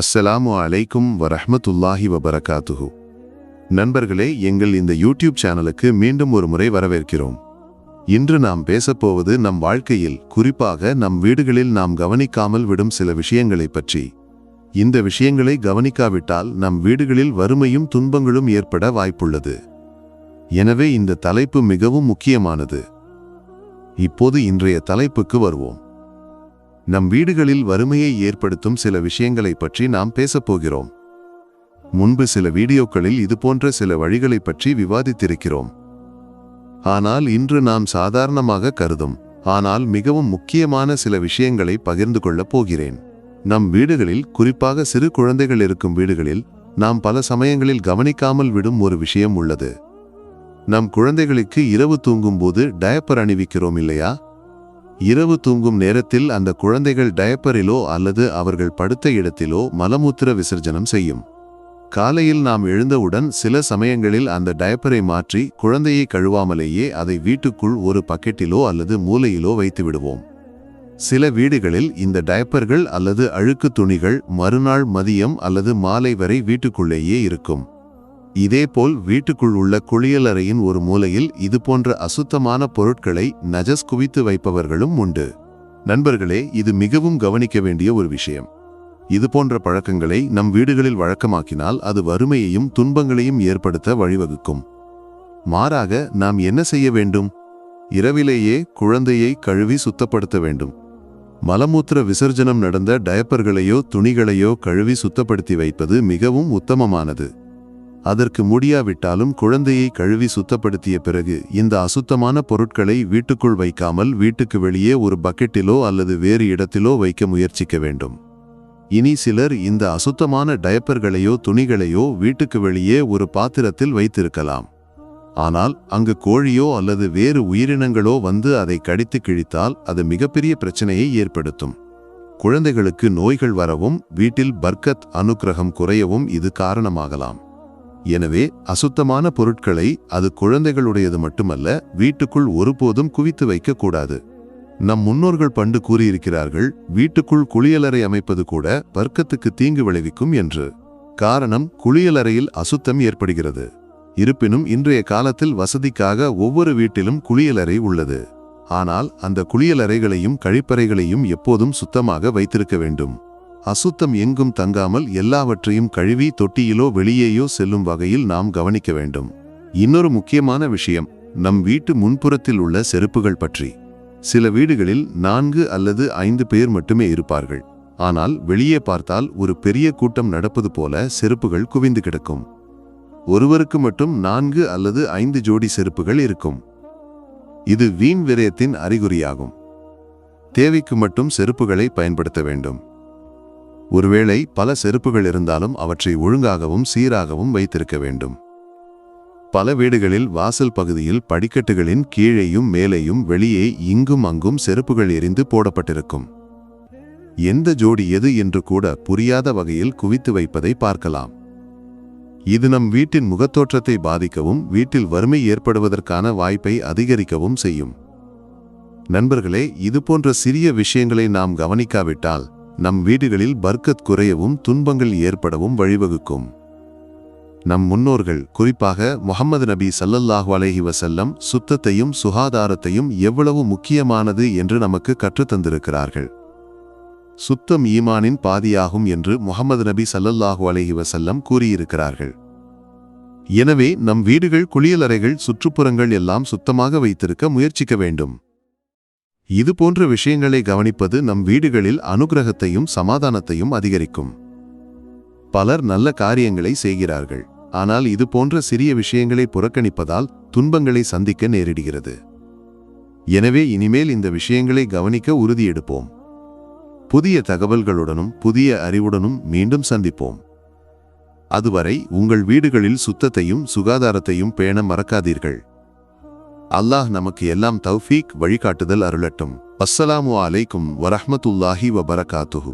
அஸ்ஸலாமு அலைக்கும் வரஹமத்துல்லாஹி வபரகாத்துஹு. நண்பர்களே எங்கள் இந்த யூடியூப் சேனலுக்கு மீண்டும் ஒரு முறை வரவேற்கிறோம். இன்று நாம் பேசப்போவது நம் வாழ்க்கையில் குறிப்பாக நம் வீடுகளில் நாம் கவனிக்காமல் விடும் சில விஷயங்களைப் பற்றி. இந்த விஷயங்களை கவனிக்காவிட்டால் நம் வீடுகளில் வறுமையும் துன்பங்களும் ஏற்பட வாய்ப்புள்ளது. எனவே இந்த தலைப்பு மிகவும் முக்கியமானது. இப்போது இன்றைய தலைப்புக்கு வருவோம். நம் வீடுகளில் வறுமையை ஏற்படுத்தும் சில விஷயங்களைப் பற்றி நாம் பேசப்போகிறோம் முன்பு சில வீடியோக்களில் இதுபோன்ற சில வழிகளைப் பற்றி விவாதித்திருக்கிறோம். ஆனால் இன்று நாம் சாதாரணமாக கருதும் ஆனால் மிகவும் முக்கியமான சில விஷயங்களை பகிர்ந்து கொள்ளப் போகிறேன். நம் வீடுகளில் குறிப்பாக சிறு குழந்தைகள் இருக்கும் வீடுகளில் நாம் பல சமயங்களில் கவனிக்காமல் விடும் ஒரு விஷயம் உள்ளது. நம் குழந்தைகளுக்கு இரவு தூங்கும்போது டயப்பர் அணிவிக்கிறோம் இல்லையா? இரவு தூங்கும் நேரத்தில் அந்த குழந்தைகள் டயப்பரிலோ அல்லது அவர்கள் படுத்த இடத்திலோ மலமூத்திர விசர்ஜனம் செய்யும். காலையில் நாம் எழுந்தவுடன் சில சமயங்களில் அந்த டயப்பரை மாற்றி குழந்தையை கழுவாமலேயே அதை வீட்டுக்குள் ஒரு பக்கெட்டிலோ அல்லது மூலையிலோ வைத்து விடுவோம். சில வீடுகளில் இந்த டயப்பர்கள் அல்லது அழுக்கு துணிகள் மறுநாள் மதியம் அல்லது மாலை வரை வீட்டுக்குள்ளேயே இருக்கும். இதேபோல் வீட்டுக்குள் உள்ள குளியலறையின் ஒரு மூலையில் இது போன்ற அசுத்தமான பொருட்களை நஜஸ் குவித்து வைப்பவர்களும் உண்டு. நண்பர்களே இது மிகவும் கவனிக்க வேண்டிய ஒரு விஷயம். இது போன்ற பழக்கங்களை நம் வீடுகளில் வழக்கமாக்கினால் அது வறுமையையும் துன்பங்களையும் ஏற்படுத்த வழிவகுக்கும். மாறாக நாம் என்ன செய்ய வேண்டும்? இரவிலேயே குழந்தையை கழுவி சுத்தப்படுத்த வேண்டும். மலமூத்திர விசர்ஜனம் நடந்த டயப்பர்களையோ துணிகளையோ கழுவி சுத்தப்படுத்தி வைப்பது மிகவும் உத்தமமானது. அதற்கு முடியாவிட்டாலும் குழந்தையை கழுவி சுத்தப்படுத்திய பிறகு இந்த அசுத்தமான பொருட்களை வீட்டுக்குள் வைக்காமல் வீட்டுக்கு வெளியே ஒரு பக்கெட்டிலோ அல்லது வேறு இடத்திலோ வைக்க முயற்சிக்க வேண்டும். இனி சிலர் இந்த அசுத்தமான டயப்பர்களையோ துணிகளையோ வீட்டுக்கு வெளியே ஒரு பாத்திரத்தில் வைத்திருக்கலாம். ஆனால் அங்கு கோழியோ அல்லது வேறு உயிரினங்களோ வந்து அதை கடித்து கிழித்தால் அது மிகப்பெரிய பிரச்சனையை ஏற்படுத்தும். குழந்தைகளுக்கு நோய்கள் வரவும் வீட்டில் பர்க்கத் அனுக்கிரகம் குறையவும் இது காரணமாகலாம். எனவே அசுத்தமான பொருட்களை அது குழந்தைகளுடையது மட்டுமல்ல வீட்டுக்குள் ஒருபோதும் குவித்து வைக்கக்கூடாது நம் முன்னோர்கள் பண்டு கூறியிருக்கிறார்கள் வீட்டுக்குள் குளியலறை அமைப்பது கூட வர்க்கத்துக்கு தீங்கு விளைவிக்கும் என்று. காரணம் குளியலறையில் அசுத்தம் ஏற்படுகிறது. இருப்பினும் இன்றைய காலத்தில் வசதிக்காக ஒவ்வொரு வீட்டிலும் குளியலறை உள்ளது. ஆனால் அந்த குளியலறைகளையும் கழிப்பறைகளையும் எப்போதும் சுத்தமாக வைத்திருக்க வேண்டும். அசுத்தம் எங்கும் தங்காமல் எல்லாவற்றையும் கழுவி தொட்டியிலோ வெளியேயோ செல்லும் வகையில் நாம் கவனிக்க வேண்டும். இன்னொரு முக்கியமான விஷயம் நம் வீட்டு முன்புறத்தில் உள்ள செருப்புகள் பற்றி. சில வீடுகளில் நான்கு அல்லது ஐந்து பேர் மட்டுமே இருப்பார்கள். ஆனால் வெளியே பார்த்தால் ஒரு பெரிய கூட்டம் நடப்பது போல செருப்புகள் குவிந்து கிடக்கும். ஒருவருக்கு மட்டும் நான்கு அல்லது ஐந்து ஜோடி செருப்புகள் இருக்கும். இது வீண் விரயத்தின் அறிகுறியாகும். தேவைக்கு மட்டும் செருப்புகளை பயன்படுத்த வேண்டும். ஒருவேளை பல செருப்புகள் இருந்தாலும் அவற்றை ஒழுங்காகவும் சீராகவும் வைத்திருக்க வேண்டும். பல வீடுகளில் வாசல் பகுதியில் படிக்கட்டுகளின் கீழேயும் மேலேயும் வெளியே இங்கும் அங்கும் செருப்புகள் எரிந்து போடப்பட்டிருக்கும். எந்த ஜோடி எது என்று கூட புரியாத வகையில் குவித்து வைப்பதை பார்க்கலாம். இது நம் வீட்டின் முகத்தோற்றத்தை பாதிக்கவும் வீட்டில் வறுமை ஏற்படுவதற்கான வாய்ப்பை அதிகரிக்கவும் செய்யும். நண்பர்களே இதுபோன்ற சிறிய விஷயங்களை நாம் கவனிக்காவிட்டால் நம் வீடுகளில் பர்க்கத் குறையவும் துன்பங்கள் ஏற்படவும் வழிவகுக்கும். நம் முன்னோர்கள் குறிப்பாக முகமது நபி சல்லல்லாஹு அலஹி வசல்லம் சுத்தத்தையும் சுகாதாரத்தையும் எவ்வளவு முக்கியமானது என்று நமக்கு கற்றுத்தந்திருக்கிறார்கள் சுத்தம் ஈமானின் பாதியாகும் என்று முகமது நபி சல்லல்லாஹு அலஹி வசல்லம் கூறியிருக்கிறார்கள். எனவே நம் வீடுகள் குளியலறைகள் சுற்றுப்புறங்கள் எல்லாம் சுத்தமாக வைத்திருக்க முயற்சிக்க வேண்டும். இது போன்ற விஷயங்களை கவனிப்பது நம் வீடுகளில் அனுகிரகத்தையும் சமாதானத்தையும் அதிகரிக்கும். பலர் நல்ல காரியங்களை செய்கிறார்கள். ஆனால் இது போன்ற சிறிய விஷயங்களை புறக்கணிப்பதால் துன்பங்களை சந்திக்க நேரிடுகிறது. எனவே இனிமேல் இந்த விஷயங்களை கவனிக்க உறுதியெடுப்போம் புதிய தகவல்களுடனும் புதிய அறிவுடனும் மீண்டும் சந்திப்போம். அதுவரை உங்கள் வீடுகளில் சுத்தத்தையும் சுகாதாரத்தையும் பேண மறக்காதீர்கள். அல்லாஹ் நமக்கு எல்லாம் தௌஃபீக் வழிகாட்டுதல் அருளட்டும். அஸ்ஸலாமு அலைக்கும் வரஹ்மத்துல்லாஹி வபரகாத்துஹு.